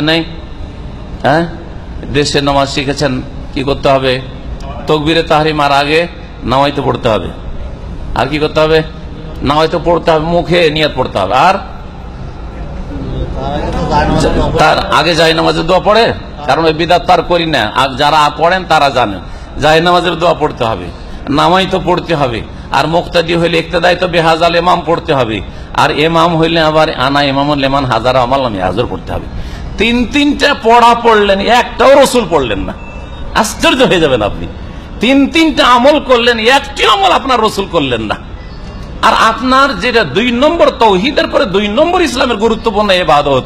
নেই? হ্যাঁ? দেশে নামাজ শিখেছেন, কি করতে হবে? তকবিরে তাহারিমার আগে নামাইতে পড়তে হবে। আর কি করতে হবে? নামাইতে পড়তে হবে, মুখে নিয়ে পড়তে হবে। আর? তার আগে যাই নামাজের দোয়া পড়ে? কারণ ওই বিদাত তার করি না। আর যারা পড়েন, তারা জানেন যাই নামাজের দোয়া পড়তে হবে। নামাই তো পড়তে হবে। আর মুক্তাদি হইলে ইকতেদায় তো বেহাজাল এমাম পড়তে হবে। আর এমাম হইলে আবার আনা এমাম হাজার আমাল আমি হাজার পড়তে হবে। তিন তিনটা পড়া পড়লেন, একটাও রসুল পড়লেন না। আশ্চর্য হয়ে যাবেন আপনি। তিন তিনটা আমল করলেন, একটি আমল আপনার রসুল করলেন না। আর আপনার যেটা দুই নম্বর তৌহিদের পরে দুই নম্বর ইসলামের গুরুত্বপূর্ণ এবাদত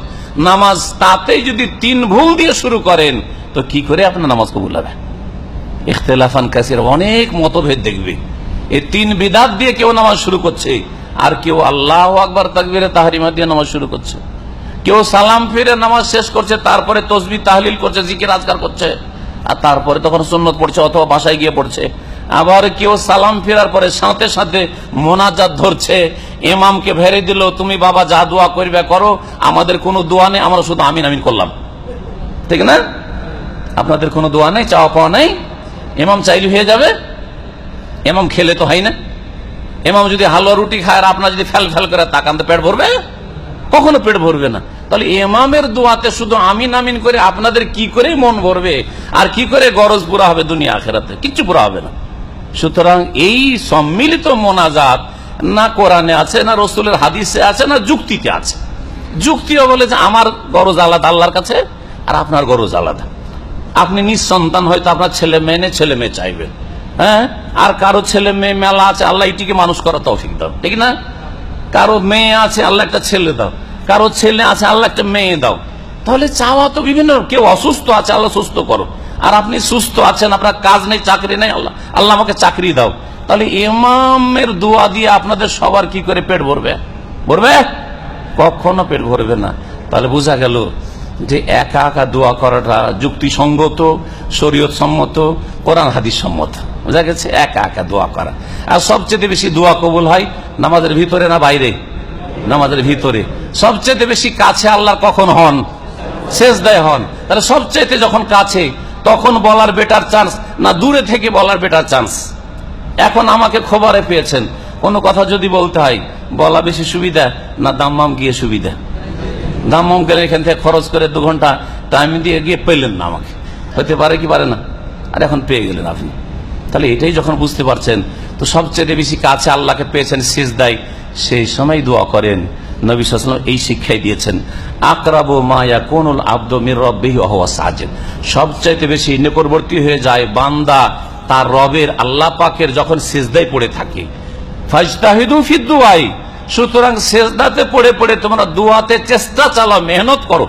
নামাজ তাতেই যদি তিন ভুল দিয়ে শুরু করেন, তো কি করে আপনার নামাজ কবুল হবে? ইখতলাফান কাসির, অনেক মতভেদ দেখবে। এই তিন বিদাত দিয়ে কেউ নামাজ শুরু করছে, আর কেউ আল্লাহ আকবর তাকবিরে তাহারিমা দিয়ে নামাজ শুরু করছে। কেউ সালাম ফিরে নামাজ শেষ করছে, তারপরে তসবি তাহলিল করছে, জিকির আজকার করছে। আর তারপরে তখন সুন্নত পড়ছে অথবা বাসায় গিয়ে পড়ছে। আবার কেউ সালাম ফেরার পরে সাথে সাথে মোনাজাত ধরছে। এমামকে ভেরে দিল, তুমি বাবা যা দোয়া করবে করো, আমাদের কোনো দোয়া নেই, আমরা শুধু আমিন আমিন করলাম। ঠিক না? আপনাদের কোনো দোয়া নেই, চাওয়া পাওয়া নেই। এমাম চাইলে হয়ে যাবে। এমাম খেলে তো হয় না। এমাম যদি হালুয়া রুটি খায় আর আপনার যদি ফেল ফেল করে তাকান, তো পেট ভরবে? কখনো পেট ভরবে না। তাহলে এমামের দোয়াতে শুধু আমিন আমিন করে আপনাদের কি করে মন ভরবে? আর কি করে গরজ পুরা হবে দুনিয়া আখেরাতে? কিচ্ছু পুরা হবে না। সুতরাং এই সম্মিলিত মোনাজাত না কোরআনে আছে না রসুলের হাদিসে আছে না যুক্তিতে আছে। যুক্তিও বলে যে আমার গরজ আলাদা আল্লাহর কাছে আর আপনার গরজ আলাদা। আপনি নিঃসন্তান হয়তো আপনার ছেলে মেয়ে নেই, ছেলে মেয়ে চাইবেন হ্যাঁ? আর কারও ছেলে মেয়ে মেলা আছে আল্লাহ এটিকে মানুষ করা তৌফিক দাও। ঠিক না? কারও মেয়ে আছে আল্লাহ একটা ছেলে দাও। কারও ছেলে আছে আল্লাহ একটা মেয়ে দাও। তাহলে চাওয়া তো বিভিন্ন, কেউ অসুস্থ আছে, আল্লাহ সুস্থ করো। আর আপনি সুস্থ আছেন, আপনার কাজ নেই, চাকরি নেই, আল্লাহ আল্লাহ আমাকে চাকরি দাও। তাহলে ইমামের দোয়া দিয়ে আপনাদের সবার কি করে পেট ভরবে? ভরবে? কখনো পেট ভরবে না। তাহলে বোঝা গেল যে একা একা দোয়া করাটা যুক্তিসঙ্গত শরীয়ত সম্মত কোরআন হাদিস সম্মত বোঝা গেছে, একা একা দোয়া করা। আর সবচেয়ে বেশি দোয়া কবুল হয় নামাজের ভিতরে না বাইরে? নামাজের ভিতরে। সবচেয়ে বেশি কাছে আল্লাহ কখন হন? শেষ দেয় হন। তাহলে সবচেয়ে যখন কাছে, তখন বলার বেটার চান্স না দূরে থেকে বলার বেটার চান্স এখন আমাকে খবরে পেয়েছেন। কোনো কথা যদি বলতে হয়, বলা বেশি সুবিধা, না দাম্মাম গিয়ে সুবিধা? দাম্মাম গেলে এখান থেকে খরচ করে দু ঘণ্টা টাইম দিয়ে গিয়ে পেলেন না আমাকে। হতে পারে কি পারে না? আর এখন পেয়ে গেলেন আপনি। তাহলে এটাই যখন বুঝতে পারছেন, তো সবচেয়ে বেশি কাছে আল্লাহকে পেয়েছেন শেষ দেয় সেই সময় দোয়া করেন। নবী সাল্লাম এই শিক্ষাই দিয়েছেন, আকরাবো মায়া কোন আব্দ মির রব্বিহি হওয়া সাজেন সবচাইতে বেশি নিকটবর্তী হয়ে যায় বান্দা তার রবের আল্লাহ পাকের যখন সেজদায় পড়ে থাকে। সুতরাং সেজদাতে পড়ে পড়ে তোমরা দুয়াতে চেষ্টা চালাও, মেহনত করো।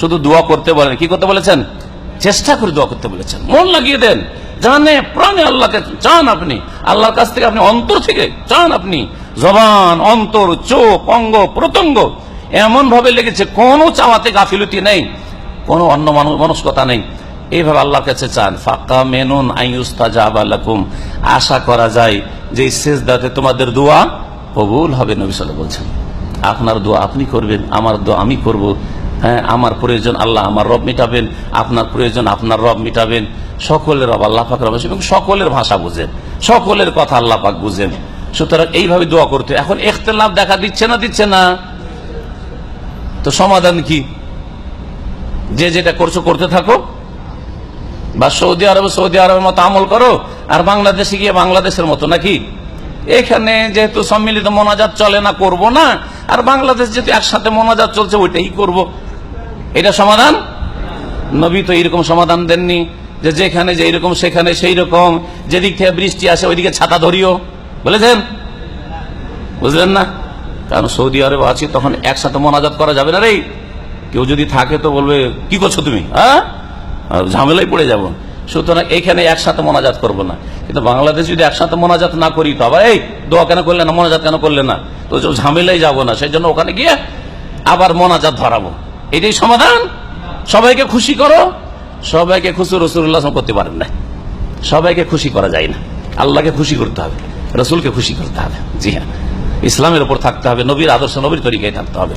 শুধু দোয়া করতে বলেন, কি করতে বলেছেন? চেষ্টা করে দোয়া করতে বলেছেন। মন লাগিয়ে দেন। জানে, প্রাণে আল্লাহকে চান আপনি। আল্লাহর কাছ থেকে আপনি অন্তর থেকে চান আপনি। জবান, অন্তর, চোখ, অঙ্গ, প্রত্যঙ্গ। এমন ভাবে লেগেছে, কোনো চাওয়াতে গাফিলতি নেই, কোনো অন্য মনস্কতা নেই। এইভাবে আল্লাহর কাছে চান ফাঁকা মেনুন আইউস্তাজাবালাকুম আশা করা যায় যে শেষ দাতে তোমাদের দোয়া কবুল হবে, নবী বলছেন। আপনার দোয়া আপনি করবেন, আমার দোয়া আমি করব। হ্যাঁ আমার প্রয়োজন আল্লাহ আমার রব মিটাবেন, আপনার প্রয়োজন আপনার রব মিটাবেন। সকলের রব আল্লাহ পাক রব এবং সকলের ভাষা বুঝেন, সকলের কথা আল্লাহ পাক বুঝেন। সুতরাং এইভাবে দোয়া করতে এখন এখতলাফ দেখা দিচ্ছে না দিচ্ছে না। তো সমাধান কি? যে যেটা করছ, করতে থাকো। বা সৌদি আরবে, সৌদি আরবের মতো আমল করো। আর বাংলাদেশে গিয়ে বাংলাদেশের মতো নাকি? এখানে যেহেতু সম্মিলিত মোনাজাত চলে না, করব না। আর বাংলাদেশ যেহেতু একসাথে মোনাজাত চলছে, ওইটাই করব। এটা সমাধান? নবী তো এইরকম সমাধান দেননি। যে যেখানে যে এইরকম, সেখানে সেই রকম। যেদিক থেকে বৃষ্টি আসে, ওইদিকে ছাতা ধরিও। বলেছেন বুঝলেন না? কারণ সৌদি আরব আছি, তখন একসাথে মোনাজাত করা যাবে না রে। কেউ যদি থাকে তো বলবে, কি করছ তুমি? হ্যাঁ? ঝামেলায় পড়ে যাব। সুতরাং এখানে একসাথে মোনাজাত করব না। কিন্তু বাংলাদেশ যদি একসাথে মোনাজাত না করি, তো আবার, এই, দোয়া কেন করলে না, মোনাজাত কেন করলে না? তো ঝামেলাই যাব না। সেই জন্য ওখানে গিয়ে আবার মোনাজাত ধরাবো। এটাই সমাধান? সবাইকে খুশি করো? সবাইকে খুশি রসুল্লাহ করতে পারেন না। সবাইকে খুশি করা যায় না। আল্লাহকে খুশি করতে হবে। রসুলকে খুশি করতে হবে। জি হ্যাঁ। ইসলামের উপর থাকতে হবে, নবীর আদর্শ, নবীর তরিকায় থাকতে হবে।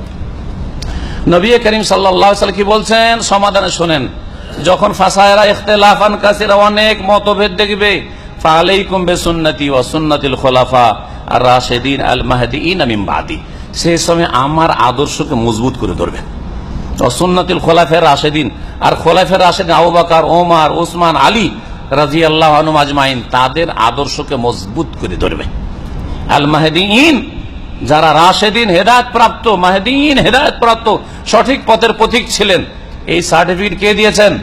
নবী করিম সাল্লাহ কি বলছেন? সমাধানে শোনেন। যখন ফাসায়রা ইখতলাফান অনেক মতভেদ দেখবে। ফালাইকুম বেসুন্নতি ওয়া সুন্নাতিল খোলাফা আর রাশেদিন আল মাহদিন আমিম বাদি। সেই সময় আমার আদর্শকে মজবুত করে ধরবেন সুন্নাতিল খোলাফের রাশেদিন। আর খোলাফের রাশেদিন আবু বাকার, ওমার ওসমান আলী রাজি আল্লাহ আজমাইন, তাদের আদর্শকে মজবুত করে ধরবে। আল মাহেদিন যারা রাশেদিন হেদায়ত প্রাপ্ত মাহেদিন হেদায়ত প্রাপ্ত সঠিক পথের পথিক ছিলেন, এই সার্টিফিকেট কে দিয়েছেন?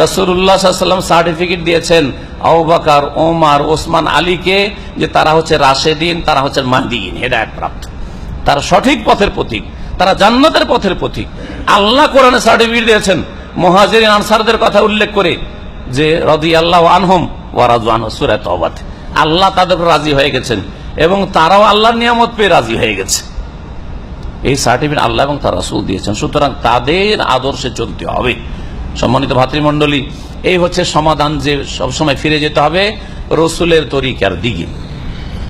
রসুল্লাহাম সার্টিফিকেট দিয়েছেন আবাকার ওমার, ওসমান, আলীকে, যে তারা হচ্ছে রাশেদিন, তারা হচ্ছে মাহদিন হেদায়ত প্রাপ্ত তারা সঠিক পথের প্রতীক তারা জান্নাতের পথের প্রতীক আল্লাহ কোরআনে সার্টিফিকেট দিয়েছেন। মহাজির আনসারদের কথা উল্লেখ করে যে রদি আল্লাহ আনহম ওয়ারাজু আনহ সুরাত আল্লাহ তাদের রাজি হয়ে গেছেন এবং তারাও আল্লাহর নিয়ামত পেয়ে রাজি হয়ে গেছে। এই সার্টিফিকেট আল্লাহ এবং তার রাসুল দিয়েছেন। সুতরাং তাদের আদর্শে চলতে হবে। সম্মানিত ভাতৃমণ্ডলী, এই হচ্ছে সমাধান যে সবসময় ফিরে যেতে হবে রসুলের তরিকার দিকে।